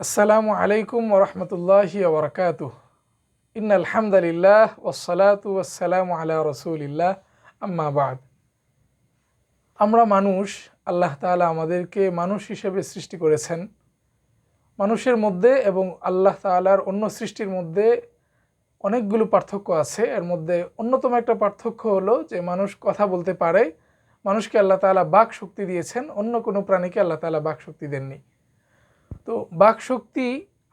আসসালামু আলাইকুম ওরহমতুল্লাহি ওবরকাত ইন আলহামদুলিল্লাহ ওসলাতু ওসালামু আলা রসুলিল্লাহ। আম্মা বাদ। আমরা মানুষ, আল্লাহ তাআলা আমাদেরকে মানুষ হিসেবে সৃষ্টি করেছেন। মানুষের মধ্যে এবং আল্লাহ তাআলার অন্য সৃষ্টির মধ্যে অনেকগুলো পার্থক্য আছে। এর মধ্যে অন্যতম একটা পার্থক্য হলো যে মানুষ কথা বলতে পারে, মানুষকে আল্লাহ তাআলা বাক শক্তি দিয়েছেন, অন্য কোনো প্রাণীকে আল্লাহ তাআলা বাক শক্তি দেননি। তো বাক শক্তি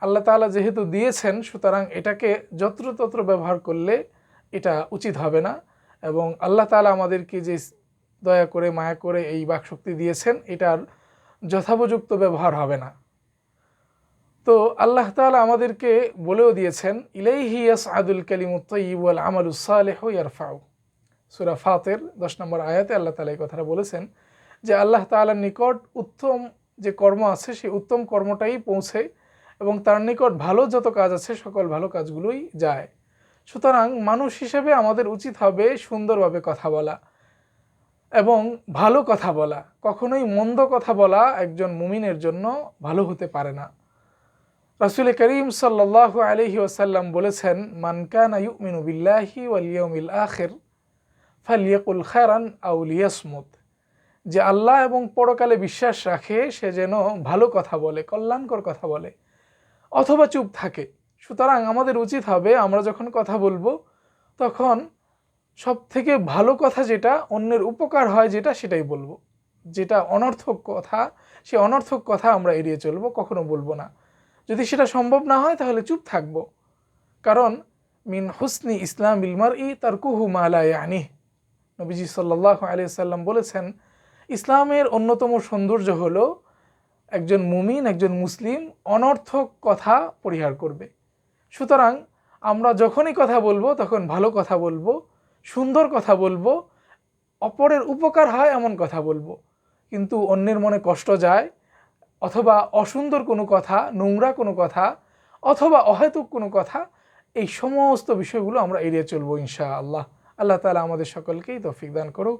আল্লাহ তাআলা যেহেতু দিয়েছেন, সুতরাং এটাকে যত্রতত্র ব্যবহার করলে এটা উচিত হবে না এবং আল্লাহ তাআলা আমাদেরকে যে দয়া করে, মায়া করে এই বাক শক্তি দিয়েছেন, এটার যথাপযুক্ত ব্যবহার হবে না। তো আল্লাহ তাআলা আমাদেরকে বলেও দিয়েছেন, ইলাইহি ইয়াসআদুল কালিমুত তাইয়্যিব ওয়াল আমালুস সালিহু ইয়ারফাউ। সূরা ফাতির 10 নম্বর আয়াতে আল্লাহ তালা এই কথাটা বলেছেন যে আল্লাহ তাআলার নিকট উত্তম যে কর্ম আছে, সেই উত্তম কর্মটাই পৌঁছে এবং তার নিকট ভালো যত কাজ আছে, সকল ভালো কাজগুলোই যায়। সুতরাং মানুষ হিসেবে আমাদের উচিত হবে সুন্দরভাবে কথা বলা এবং ভালো কথা বলা। কখনোই মন্দ কথা বলা একজন মুমিনের জন্য ভালো হতে পারে না। রাসুল করিম সাল্লাহ আলহি ওসাল্লাম বলেছেন মানকানা ইউমিনু বিল্লাহি ওয়াল ইয়াউমিল আখির ফালিয়াকুল খায়রান আউলিয়াসমুদ যে আল্লাহ এবং পরকালে বিশ্বাস রাখে, সে যেন ভালো কথা বলে, কল্যাণকর কথা বলে, অথবা চুপ থাকে। সুতরাং আমাদের উচিত হবে, আমরা যখন কথা বলব, তখন সব থেকে ভালো কথা যেটা, অন্যের উপকার হয় যেটা, সেটাই বলব। যেটা অনর্থক কথা, সে অনর্থক কথা আমরা এড়িয়ে চলবো, কখনো বলব না। যদি সেটা সম্ভব না হয়, তাহলে চুপ থাকব। কারণ, মিন হুসনি ইসলাম ইলমার ই তার কুহু মালায় আনি নবীজি সাল্লাহ আলিয়া সাল্লাম বলেছেন ইসলামের অন্যতম সৌন্দর্য হলো একজন মুমিন, একজন মুসলিম অনর্থক কথা পরিহার করবে। সুতরাং আমরা যখনই কথা বলব, তখন ভালো কথা বলব, সুন্দর কথা বলব, অপরের উপকার হয় এমন কথা বলব। কিন্তু অন্যের মনে কষ্ট যায়, অথবা অসুন্দর কোনো কথা, নোংরা কোনো কথা, অথবা অহেতুক কোনো কথা, এই সমস্ত বিষয়গুলো আমরা এড়িয়ে চলবো ইনশা আল্লাহ আল্লাহ তালা আমাদের সকলকেই তৌফিক দান করুক।